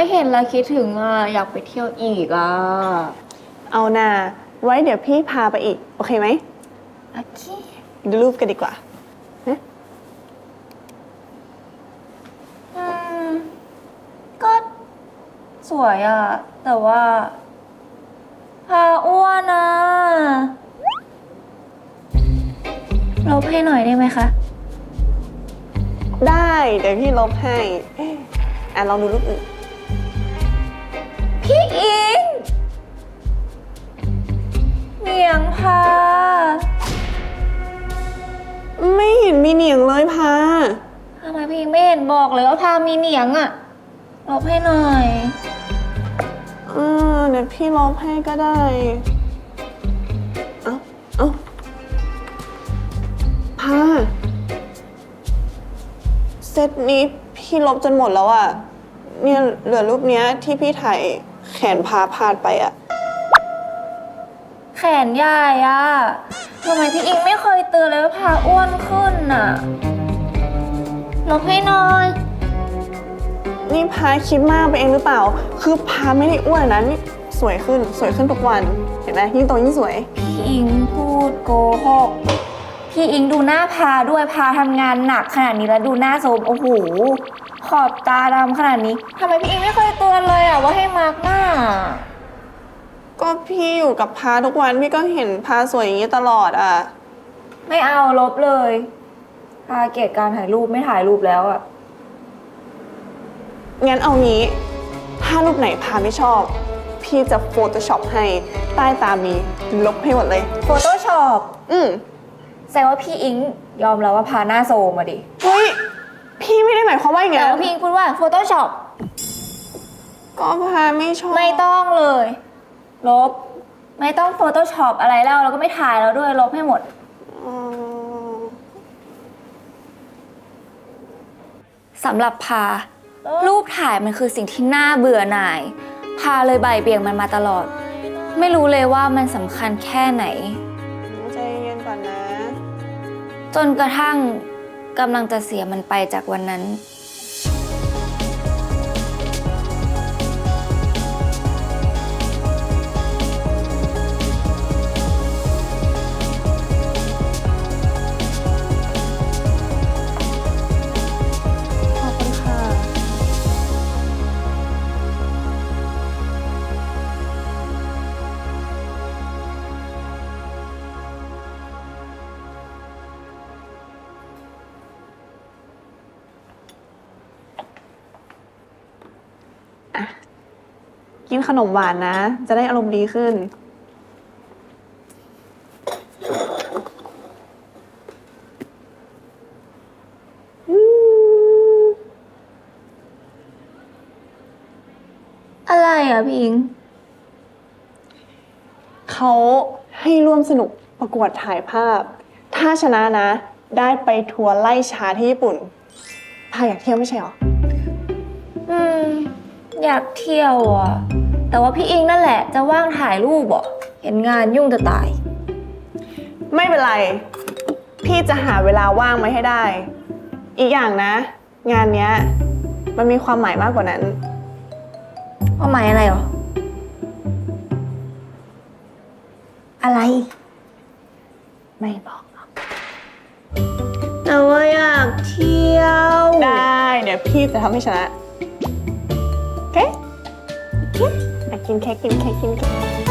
ยเห็นแล้วคิดถึงอะอยากไปเที่ยวอีกอะเอานาไว้เดี๋ยวพี่พาไปอีก โอเคไหมโอเคดูรูปกันดีกว่าอืมก็สวยอะ แต่ว่าพาอ้วนอะลบให้หน่อยได้ไหมคะ ได้ เดี๋ยวพี่ลบให้ อะลองดูรูปอื่น ม่เห็นมีเหนียงเลยพาทำไมพี่อิงไม่เห็นบอกเลยว่าพามีเหนียงอะลบให้หน่อย เออเดี๋ยวพี่ลบให้ก็ได้ เอ้าเอ้าพาเซตนี้พี่ลบจนหมดแล้วอะเนี่ยเหลือรูปเนี้ยที่พี่ถ่ายแขนพาพาดไปอะ แขนใหญ่อะทำไมพี่อิงไม่เคยเตือนเลยว่าพาอ้วนขึ้นน่ะลบให้หน่อย นี่พาคิดมากไปเองหรือเปล่า คือพาไม่ได้อ้วนนะนี่สวยขึ้นสวยขึ้นทุกวัน เห็นไหมยิ่งโตยิ่งสวย พี่อิงพูดโกหก พี่อิงดูหน้าพาด้วยพาทำงานหนักขนาดนี้แล้วดูหน้าโสมโอ้โหขอบตาดำขนาดนี้ทำไมพี่อิงไม่เคยเตือนเลยอะว่าให้มาร์กหน้าก็ พี่อยู่กับพาทุกวันพี่ก็เห็นพาสวยอย่างนี้ตลอดอะไม่เอาลบเลยพาเกลียดการถ่ายรูปไม่ถ่ายรูปแล้วอะงั้นเอางี้ ถ้ารูปไหนพาไม่ชอบ พี่จะ Photoshop ให้ใต้ตามีลบให้หมดเลย โฟโต้ช็อปอืมแสดงว่าพี่อิงยอมแล้วว่าพาหน้าโซมาดิเฮ้ยพี่ไม่ได้หมายความว่าอย่างแต่นั้นว่าพี่อิงพูดว่า Photoshop ก็พาไม่ชอบ ไม่ต้องเลย ลบ ไม่ต้อง Photoshop อะไรแล้วแล้วก็ไม่ถ่ายแล้วด้วยลบให้หมด อืมสำหรับพา รูปถ่ายมันคือสิ่งที่น่าเบื่อหน่าย พาเลยใบายเบี่ยงมันมาตลอด ไม่รู้เลยว่ามันสำคัญแค่ไหน ใจเย็นก่อนนะ จนกระทั่งกำลังจะเสียมันไปจากวันนั้น กินขนมหวานนะ จะได้อารมณ์ดีขึ้น อะไรอะพี่อิง เขาให้ร่วมสนุกประกวดถ่ายภาพ ถ้าชนะนะ ได้ไปทัวร์ไล่ชาที่ญี่ปุ่น พาอยากเที่ยวไม่ใช่หรอ อืม อยากเที่ยวอะ แต่ว่าพี่อิงนั่นแหละจะว่างถ่ายรูปอะเห็นงานยุ่งจะตาย ไม่เป็นไร พี่จะหาเวลาว่างมาให้ได้ อีกอย่างนะ งานเนี้ย มันมีความหมายมากกว่านั้น ว่าหมายอะไรหรอ อะไร ไม่บอกหรอกแต่ว่าอยากเที่ยว ได้ เดี๋ยวพี่จะทำให้ชนะ โอเคโอเคอะ กินเค้กกินเค้กกินเค้ก